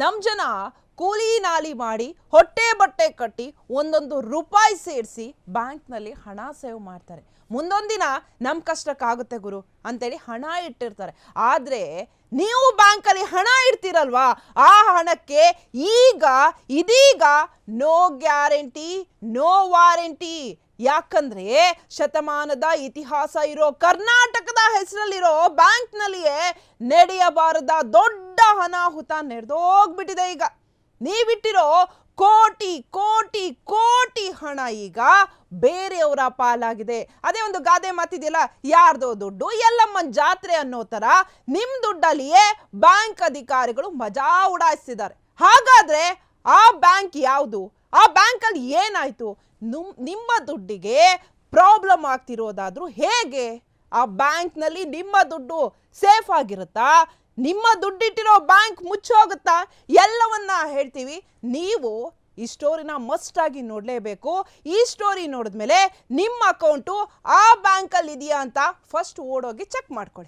ನಮ್ಮ ಜನ ಕೂಲಿ ನಾಲಿ ಮಾಡಿ ಹೊಟ್ಟೆ ಬಟ್ಟೆ ಕಟ್ಟಿ ಒಂದೊಂದು ರೂಪಾಯಿ ಸೇರಿಸಿ ಬ್ಯಾಂಕ್ನಲ್ಲಿ ಹಣ ಸೇವ್ ಮಾಡ್ತಾರೆ. ಮುಂದೊಂದಿನ ನಮ್ಮ ಕಷ್ಟಕ್ಕಾಗುತ್ತೆ ಗುರು ಅಂತೇಳಿ ಹಣ ಇಟ್ಟಿರ್ತಾರೆ. ಆದರೆ ನೀವು ಬ್ಯಾಂಕಲ್ಲಿ ಹಣ ಇಡ್ತೀರಲ್ವಾ? ಆ ಹಣಕ್ಕೆ ಈಗ ಇದೀಗ ನೋ ಗ್ಯಾರಂಟಿ, ನೋ ವಾರಂಟಿ. ಯಾಕಂದ್ರೆ ಶತಮಾನದ ಇತಿಹಾಸ ಇರೋ ಕರ್ನಾಟಕದ ಹೆಸರಲ್ಲಿರೋ ಬ್ಯಾಂಕ್ನಲ್ಲಿಯೇ ನಡೆಯಬಾರದ ದೊಡ್ಡ ಅನಾಹುತ ನಡೆದೋಗ್ಬಿಟ್ಟಿದೆ ಈಗ. ನೀವಿಟ್ಟಿರೋ ಕೋಟಿ ಕೋಟಿ ಕೋಟಿ ಹಣ ಈಗ ಬೇರೆಯವರ ಪಾಲಾಗಿದೆ. ಅದೇ ಒಂದು ಗಾದೆ ಮಾತಿದೆಯಲ್ಲ, ಯಾರ್ದೋ ದುಡ್ಡು ಎಲ್ಲಮ್ಮನ ಜಾತ್ರೆ ಅನ್ನೋ ತರ ನಿಮ್ ದುಡ್ಡಲ್ಲಿಯೇ ಬ್ಯಾಂಕ್ ಅಧಿಕಾರಿಗಳು ಮಜಾ ಉಡಾಯಿಸ್ತಿದ್ದಾರೆ. ಹಾಗಾದ್ರೆ ಆ ಬ್ಯಾಂಕ್ ಯಾವುದು? ಆ ಬ್ಯಾಂಕಲ್ಲಿ ಏನಾಯ್ತು? ನುಮ್- ನಿಮ್ಮ ದುಡ್ಡಿಗೆ ಪ್ರಾಬ್ಲಮ್ ಆಗ್ತಿರೋದಾದ್ರೂ ಹೇಗೆ? ಆ ಬ್ಯಾಂಕ್ನಲ್ಲಿ ನಿಮ್ಮ ದುಡ್ಡು ಸೇಫ್ ಆಗಿರುತ್ತಾ? ನಿಮ್ಮ ದುಡ್ಡಿಟ್ಟಿರೋ ಬ್ಯಾಂಕ್ ಮುಚ್ಚೋಗುತ್ತಾ? ಎಲ್ಲವನ್ನ ಹೇಳ್ತೀವಿ. ನೀವು ಈ ಸ್ಟೋರಿನ ಮಸ್ಟ್ ಆಗಿ ನೋಡಲೇಬೇಕು. ಈ ಸ್ಟೋರಿ ನೋಡಿದ್ಮೇಲೆ ನಿಮ್ಮ ಅಕೌಂಟು ಆ ಬ್ಯಾಂಕಲ್ಲಿ ಇದೆಯಾ ಅಂತ ಫಸ್ಟ್ ಓಡೋಗಿ ಚೆಕ್ ಮಾಡ್ಕೊಳ್ಳಿ.